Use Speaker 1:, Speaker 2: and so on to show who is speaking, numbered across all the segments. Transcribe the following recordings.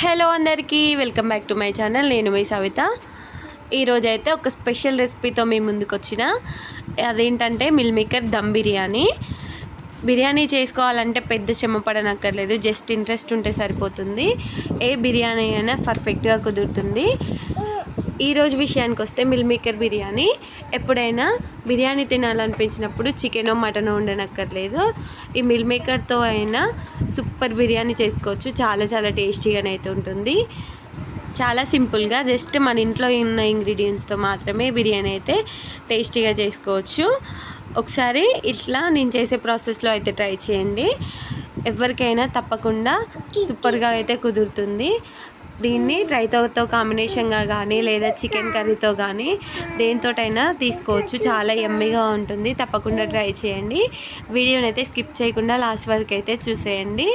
Speaker 1: Hello అందరికీ welcome back to my channel. నేను మీ సవిత. ఈరోజు అయితే ఒక స్పెషల్ రెసిపీతో మీ ముందుకు వచ్చిన అదేంటంటే మిల్ మేకర్ దమ్ బిర్యానీ. బిర్యానీ చేసుకోవాలంటే పెద్ద శ్రమ పడనక్కర్లేదు. జస్ట్ ఇంట్రెస్ట్ ఉంటే సరిపోతుంది. ఏ బిర్యానీ అయినా పర్ఫెక్ట్గా కుదురుతుంది. ఈరోజు విషయానికి వస్తే మిల్ మేకర్ బిర్యానీ. ఎప్పుడైనా బిర్యానీ తినాలనిపించినప్పుడు చికెనో మటనో ఉండనక్కర్లేదు. ఈ మిల్ మేకర్తో అయినా సూపర్ బిర్యానీ చేసుకోవచ్చు. చాలా చాలా టేస్టీగానే అయితే ఉంటుంది. చాలా సింపుల్గా జస్ట్ మన ఇంట్లో ఉన్న ఇంగ్రీడియంట్స్తో మాత్రమే బిర్యానీ అయితే టేస్టీగా చేసుకోవచ్చు. ఒకసారి ఇట్లా నేను చేసే ప్రాసెస్లో అయితే ట్రై చేయండి. ఎవరికైనా తప్పకుండా సూపర్గా అయితే కుదురుతుంది. దీన్ని రైతాతో కాంబినేషన్గా కానీ లేదా చికెన్ కర్రీతో కానీ దేనితోటైనా తీసుకోవచ్చు. చాలా ఎమ్మిగా ఉంటుంది. తప్పకుండా ట్రై చేయండి. వీడియోని అయితే స్కిప్ చేయకుండా లాస్ట్ వరకు అయితే చూసేయండి.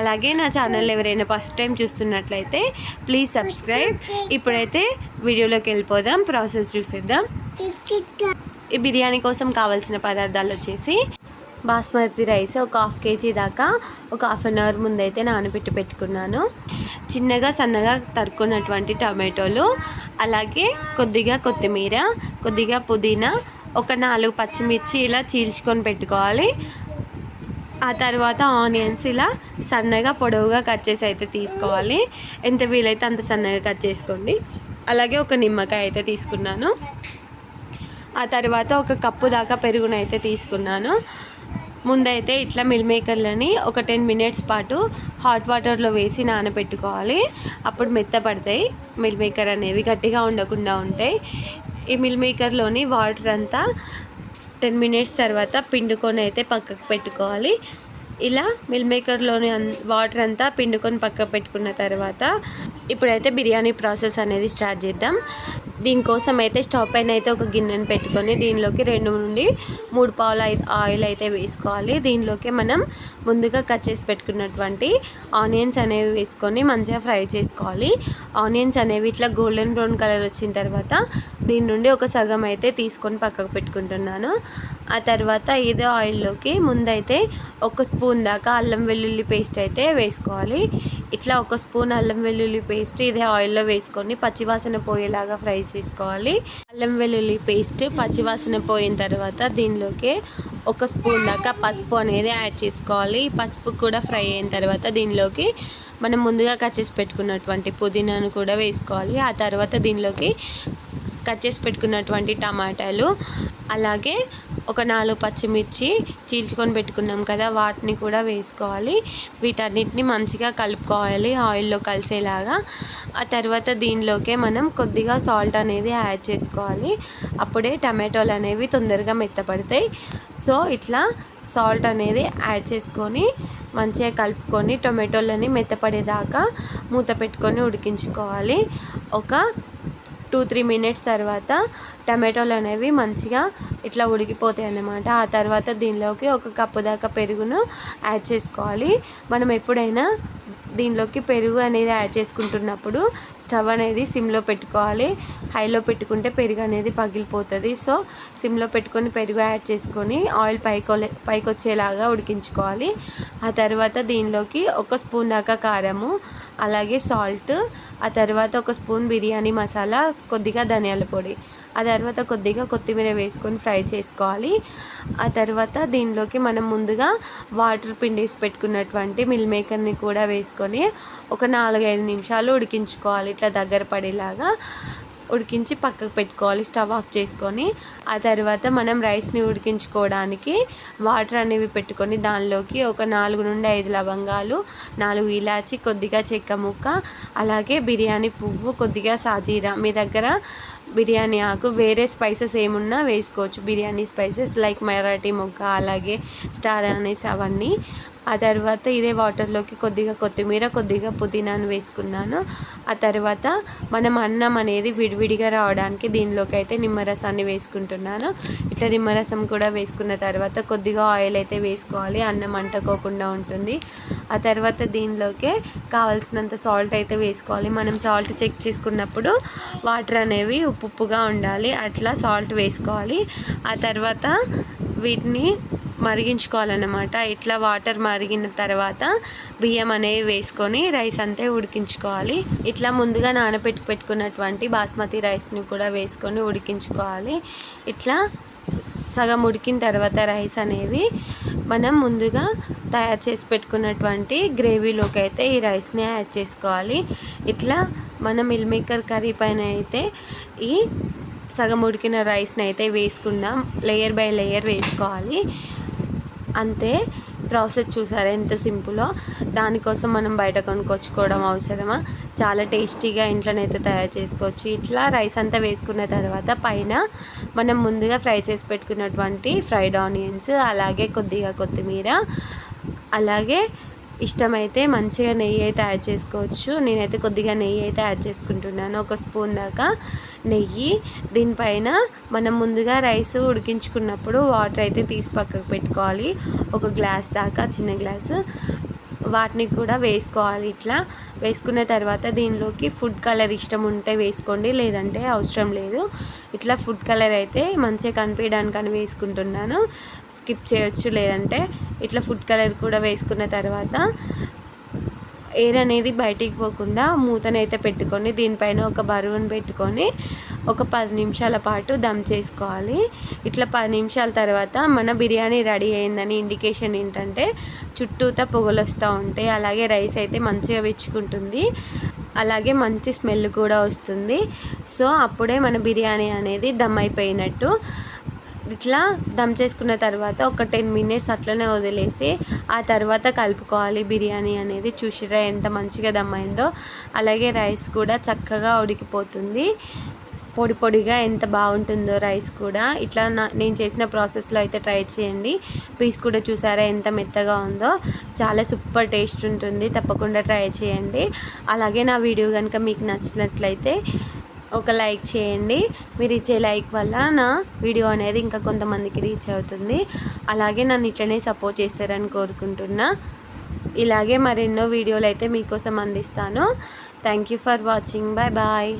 Speaker 1: అలాగే నా ఛానల్ ఎవరైనా ఫస్ట్ టైం చూస్తున్నట్లయితే ప్లీజ్ సబ్స్క్రైబ్. ఇప్పుడైతే వీడియోలోకి వెళ్ళిపోదాం. ప్రాసెస్ చూసేద్దాం. ఈ బిర్యానీ కోసం కావాల్సిన పదార్థాలు వచ్చేసి బాస్మతి రైస్ ఒక హాఫ్ కేజీ దాకా ఒక హాఫ్ అన్ అవర్ ముందైతే నానబెట్టి పెట్టుకున్నాను. చిన్నగా సన్నగా తరుక్కున్నటువంటి టమాటోలు అలాగే కొద్దిగా కొత్తిమీర కొద్దిగా పుదీనా ఒక నాలుగు పచ్చిమిర్చి ఇలా చీల్చుకొని పెట్టుకోవాలి. ఆ తర్వాత ఆనియన్స్ ఇలా సన్నగా పొడవుగా కట్ చేసి అయితే తీసుకోవాలి. ఎంత వీలైతే అంత సన్నగా కట్ చేసుకోండి. అలాగే ఒక నిమ్మకాయ అయితే తీసుకున్నాను. ఆ తర్వాత ఒక కప్పు దాకా పెరుగునైతే తీసుకున్నాను. ముందైతే ఇట్లా మిల్ మేకర్లని ఒక టెన్ మినిట్స్ పాటు హాట్ వాటర్లో వేసి నానబెట్టుకోవాలి. అప్పుడు మెత్తపడతాయి. మిల్ మేకర్ అనేవి గట్టిగా ఉండకుండా ఉంటాయి. ఈ మిల్ మేకర్లోని వాటర్ అంతా టెన్ మినిట్స్ తర్వాత పిండుకొని అయితే పక్కకు పెట్టుకోవాలి. ఇలా మిల్ మేకర్లోని వాటర్ అంతా పిండుకొని పక్కకు పెట్టుకున్న తర్వాత ఇప్పుడైతే బిర్యానీ ప్రాసెస్ అనేది స్టార్ట్ చేద్దాం. దీనికోసం అయితే స్టవ్ పైన అయితే ఒక గిన్నెను పెట్టుకొని దీనిలోకి రెండు నుండి మూడు పావుల ఆయిల్ అయితే వేసుకోవాలి. దీనిలోకి మనం ముందుగా కట్ చేసి పెట్టుకున్నటువంటి ఆనియన్స్ అనేవి వేసుకొని మంచిగా ఫ్రై చేసుకోవాలి. ఆనియన్స్ అనేవి ఇట్లా గోల్డెన్ బ్రౌన్ కలర్ వచ్చిన తర్వాత దీని నుండి ఒక సగం అయితే తీసుకొని పక్కకు పెట్టుకుంటున్నాను. ఆ తర్వాత ఇదే ఆయిల్లోకి ముందైతే ఒక స్పూన్ దాకా అల్లం వెల్లుల్లి పేస్ట్ అయితే వేసుకోవాలి. ఇట్లా ఒక స్పూన్ అల్లం వెల్లుల్లి పేస్ట్ ఇదే ఆయిల్లో వేసుకొని పచ్చివాసన పోయేలాగా ఫ్రై చేసుకోవాలి అల్లం వెల్లుల్లి పేస్ట్ పచ్చివాసన పోయిన తర్వాత దీనిలోకి ఒక స్పూన్ దాకా పసుపు అనేది యాడ్ చేసుకోవాలి. పసుపు కూడా ఫ్రై అయిన తర్వాత దీనిలోకి మనం ముందుగా కట్ చేసి పెట్టుకున్నటువంటి పుదీనాను కూడా వేసుకోవాలి. ఆ తర్వాత దీనిలోకి కట్ చేసి పెట్టుకున్నటువంటి టమాటాలు అలాగే ఒక నాలుగు పచ్చిమిర్చి చీల్చుకొని పెట్టుకున్నాం కదా వాటిని కూడా వేసుకోవాలి. వీటన్నిటిని మంచిగా కలుపుకోవాలి ఆయిల్లో కలిసేలాగా. ఆ తర్వాత దీనిలోకే మనం కొద్దిగా సాల్ట్ అనేది యాడ్ చేసుకోవాలి. అప్పుడే టమాటోలు అనేవి తొందరగా మెత్తపడతాయి. సో ఇట్లా సాల్ట్ అనేది యాడ్ చేసుకొని మంచిగా కలుపుకొని టొమాటోలని మెత్తపడేదాకా మూత పెట్టుకొని ఉడికించుకోవాలి. ఒక టూ త్రీ మినిట్స్ తర్వాత టమాటోలు అనేవి మంచిగా ఇట్లా ఉడికిపోతాయి అన్నమాట. ఆ తర్వాత దీనిలోకి ఒక కప్పు దాకా పెరుగును యాడ్ చేసుకోవాలి. మనం ఎప్పుడైనా దీనిలోకి పెరుగు అనేది యాడ్ చేసుకుంటున్నప్పుడు స్టవ్ అనేది సిమ్లో పెట్టుకోవాలి. హైలో పెట్టుకుంటే పెరుగు అనేది పగిలిపోతుంది. సో సిమ్లో పెట్టుకొని పెరుగు యాడ్ చేసుకొని ఆయిల్ పైకి పైకి వచ్చేలాగా ఉడికించుకోవాలి. ఆ తర్వాత దీనిలోకి ఒక స్పూన్ దాకా కారము అలాగే సాల్ట్ ఆ తర్వాత ఒక స్పూన్ బిర్యానీ మసాలా కొద్దిగా ధనియాల పొడి. ఆ తర్వాత కొద్దిగా కొత్తిమీర వేసుకొని ఫ్రై చేసుకోవాలి. ఆ తర్వాత దీనిలోకి మనం ముందుగా వాటర్ పిండేసి పెట్టుకున్నటువంటి మిల్ మేకర్ని కూడా వేసుకొని ఒక నాలుగైదు నిమిషాలు ఉడికించుకోవాలి. ఇట్లా దగ్గర పడేలాగా ఉడికించి పక్కకు పెట్టుకోవాలి. స్టవ్ ఆఫ్ చేసుకొని ఆ తర్వాత మనం రైస్ని ఉడికించుకోవడానికి వాటర్ అనేవి పెట్టుకొని దానిలోకి ఒక నాలుగు నుండి ఐదు లవంగాలు నాలుగు ఇలాచి కొద్దిగా చెక్క ముక్క అలాగే బిర్యానీ పువ్వు కొద్దిగా సాజీరా మీ దగ్గర బిర్యానీ ఆకు వేరే స్పైసెస్ ఏమున్నా వేసుకోవచ్చు. బిర్యానీ స్పైసెస్ లైక్ మరాఠీ మొగ్గ అలాగే స్టార్ అనేసి అవన్నీ. ఆ తర్వాత ఇదే వాటర్లోకి కొద్దిగా కొత్తిమీర కొద్దిగా పుదీనాను వేసుకున్నాను. ఆ తర్వాత మనం అన్నం అనేది విడివిడిగా రావడానికి దీనిలోకి అయితే నిమ్మరసాన్ని వేసుకుంటున్నాను. ఇట్లా నిమ్మరసం కూడా వేసుకున్న తర్వాత కొద్దిగా ఆయిల్ అయితే వేసుకోవాలి. అన్నం అంటకోకుండా ఉంటుంది. ఆ తర్వాత దీనిలోకి కావాల్సినంత సాల్ట్ అయితే వేసుకోవాలి. మనం సాల్ట్ చెక్ చేసుకున్నప్పుడు వాటర్ అనేవి ఉప్పుగా ఉండాలి. అట్లా సాల్ట్ వేసుకోవాలి. ఆ తర్వాత వీటిని మరిగించుకోవాలన్నమాట. ఇట్లా వాటర్ మరిగిన తర్వాత బియ్యం అనేవి వేసుకొని రైస్ అంతే ఉడికించుకోవాలి. ఇట్లా ముందుగా నానబెట్టి పెట్టుకున్నటువంటి బాస్మతి రైస్ని కూడా వేసుకొని ఉడికించుకోవాలి. ఇట్లా సగం ఉడికిన తర్వాత రైస్ అనేది మనం ముందుగా తయారు చేసి పెట్టుకున్నటువంటి గ్రేవీలోకి అయితే ఈ రైస్ని యాడ్ చేసుకోవాలి. ఇట్లా మనం మిల్ మేకర్ కర్రీ పైన అయితే ఈ సగం ఉడికిన రైస్ని అయితే వేసుకుందాం. లేయర్ బై లేయర్ వేసుకోవాలి. అంతే ప్రాసెస్ చూసారా? ఎంత సింపులో. దానికోసం మనం బయట కొనుక్కొచ్చుకోవడం అవసరమా? చాలా టేస్టీగా ఇంట్లోనైతే తయారు చేసుకోవచ్చు. ఇట్లా రైస్ అంతా వేసుకున్న తర్వాత పైన మనం ముందుగా ఫ్రై చేసి పెట్టుకున్నటువంటి ఫ్రైడ్ ఆనియన్స్ అలాగే కొద్దిగా కొత్తిమీర అలాగే ఇష్టమైతే మంచిగా నెయ్యి అయితే యాడ్ చేసుకోవచ్చు. నేనైతే కొద్దిగా నెయ్యి అయితే యాడ్ చేసుకుంటున్నాను. ఒక స్పూన్ దాకా నెయ్యి. దీనిపైన మనం ముందుగా రైస్ ఉడికించుకున్నప్పుడు వాటర్ అయితే తీసి పక్కకు పెట్టుకోవాలి. ఒక గ్లాస్ దాకా చిన్న గ్లాసు. వాటిని కూడా వేసుకోవాలి ఇట్లా. వేసుకున్న తర్వాత దీనిలోకి ఫుడ్ కలర్ ఇష్టం ఉంటే వేసుకోండి లేదంటే అవసరం లేదు. ఇట్లా ఫుడ్ కలర్ అయితే మంచిగా కనిపించడానికని వేసుకుంటున్నాను. స్కిప్ చేయొచ్చు లేదంటే ఇట్లా ఫుడ్ కలర్ కూడా వేసుకున్న తర్వాత ఎయిర్ అనేది బయటికి పోకుండా మూతనైతే పెట్టుకొని దీనిపైన ఒక బరువును పెట్టుకొని ఒక పది నిమిషాల పాటు దమ్ చేసుకోవాలి. ఇట్లా పది నిమిషాల తర్వాత మన బిర్యానీ రెడీ అయిందని ఇండికేషన్ ఏంటంటే చుట్టూతా పొగలు వస్తూ ఉంటాయి. అలాగే రైస్ అయితే మంచిగా విచ్చుకుంటుంది. అలాగే మంచి స్మెల్ కూడా వస్తుంది. సో అప్పుడే మన బిర్యానీ అనేది దమ్ అయిపోయినట్టు. ఇట్లా దమ్ చేసుకున్న తర్వాత ఒక టెన్ మినిట్స్ అట్లనే వదిలేసి ఆ తర్వాత కలుపుకోవాలి బిర్యానీ అనేది. చూసిరా ఎంత మంచిగా దమ్ అయిందో. అలాగే రైస్ కూడా చక్కగా ఉడికిపోతుంది. పొడి పొడిగా ఎంత బాగుంటుందో రైస్ కూడా. ఇట్లా నా నేను చేసిన ప్రాసెస్లో అయితే ట్రై చేయండి. పీస్ కూడా చూసారా ఎంత మెత్తగా ఉందో. చాలా సూపర్ టేస్ట్ ఉంటుంది. తప్పకుండా ట్రై చేయండి. అలాగే నా వీడియో కనుక మీకు నచ్చినట్లయితే ఒక లైక్ చేయండి. మీరు ఇచ్చే లైక్ వల్ల నా వీడియో అనేది ఇంకా కొంతమందికి రీచ్ అవుతుంది. అలాగే నన్ను ఇట్లనే సపోర్ట్ చేస్తారని కోరుకుంటున్నా. ఇలాగే మరెన్నో వీడియోలు అయితే మీకోసం అందిస్తాను. Thank you for watching. Bye bye.